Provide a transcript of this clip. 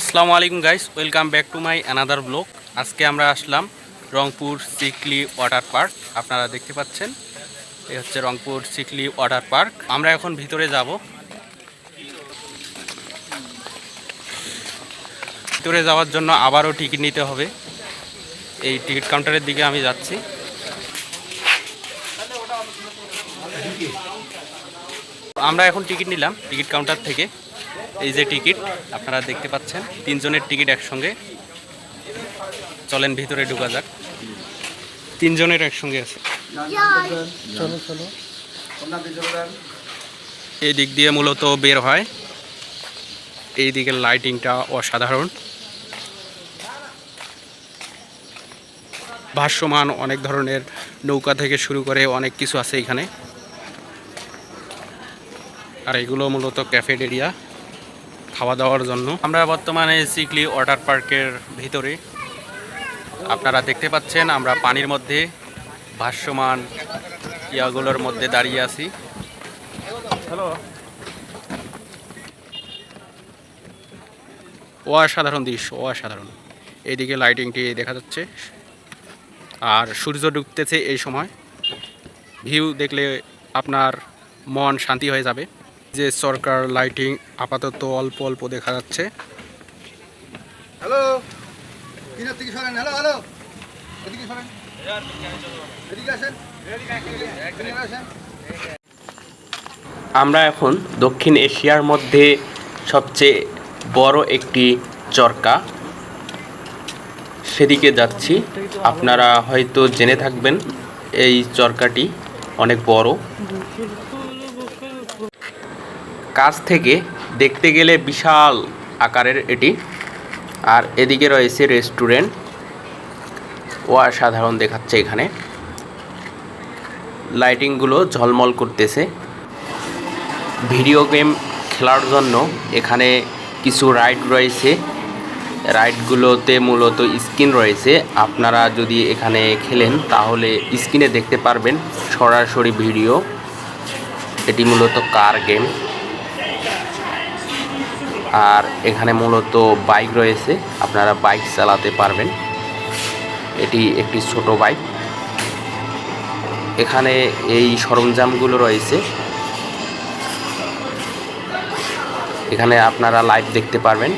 আসসালামু আলাইকুম guys welcome back to my another blog আজকে আমরা আসলাম রংপুর সিকলি ওয়াটার পার্ক। আপনারা দেখতে পাচ্ছেন, এই হচ্ছে রংপুর সিকলি ওয়াটার পার্ক। আমরা এখন ভিতরে যাব। ভিতরে যাওয়ার জন্য আবারও টিকিট নিতে হবে। এই টিকিট কাউন্টারের দিকে আমি যাচ্ছি। আমরা এখন টিকিট নিলাম, টিকিট কাউন্টার থেকে। এই যে টিকিট, আপনারা দেখতে পাচ্ছেন, তিনজনের টিকিট একসঙ্গে। চলেন, ভিতরে ঢুকা যাক। তিনজনের একসঙ্গে আছে। এই দিক দিয়ে মূলত বের হয়। এই দিকের লাইটিংটা অসাধারণ। ভাষ্যমান অনেক ধরনের নৌকা থেকে শুরু করে অনেক কিছু আছে এখানে। আর এগুলো মূলত ক্যাফেটেরিয়া খাওয়া দাওয়ার জন্য। আমরা বর্তমানে সিকলি ওয়াটার পার্কের ভিতরে। আপনারা দেখতে পাচ্ছেন আমরা পানির মধ্যে ভাষ্যমান ইয়াগুলোর মধ্যে দাঁড়িয়ে আছি। অসাধারণ দৃশ্য অসাধারণ। এইদিকে লাইটিংটি দেখা যাচ্ছে। আর সূর্য ডুবতেছে এই সময়। ভিউ দেখলে আপনার মন শান্তি হয়ে যাবে। যে সরকার লাইটিং আপাতত অল্প অল্প দেখা যাচ্ছে। হ্যালো? তিনের থেকে সরেন? Hello hello? এদিকে সরেন। এদিকে আসেন। এদিকে আসেন। আমরা এখন দক্ষিণ এশিয়ার মধ্যে সবচেয়ে বড় একটি চরকা। সেদিকে যাচ্ছি। আপনারা হয়তো জেনে থাকবেন এই চরকাটি অনেক বড়। থেকে দেখতে গেলে বিশাল আকারের এটি। আর এদিকে রয়েছে রেস্টুরেন্ট। অসাধারণ দেখাচ্ছে এখানে। লাইটিংগুলো ঝলমল করতেছে। ভিডিও গেম খেলার জন্য এখানে কিছু রাইড রয়েছে। রাইডগুলোতে মূলত স্ক্রিন রয়েছে। আপনারা যদি এখানে খেলেন, তাহলে স্ক্রিনে দেখতে পারবেন সরাসরি ভিডিও। এটি মূলত কার গেম। আর এখানে মূলত বাইক রয়েছে, আপনারা বাইক চালাতে পারবেন। এটি একটি ছোট বাইক। এখানে এই সরঞ্জামগুলো রয়েছে। এখানে আপনারা লাইভ দেখতে পারবেন।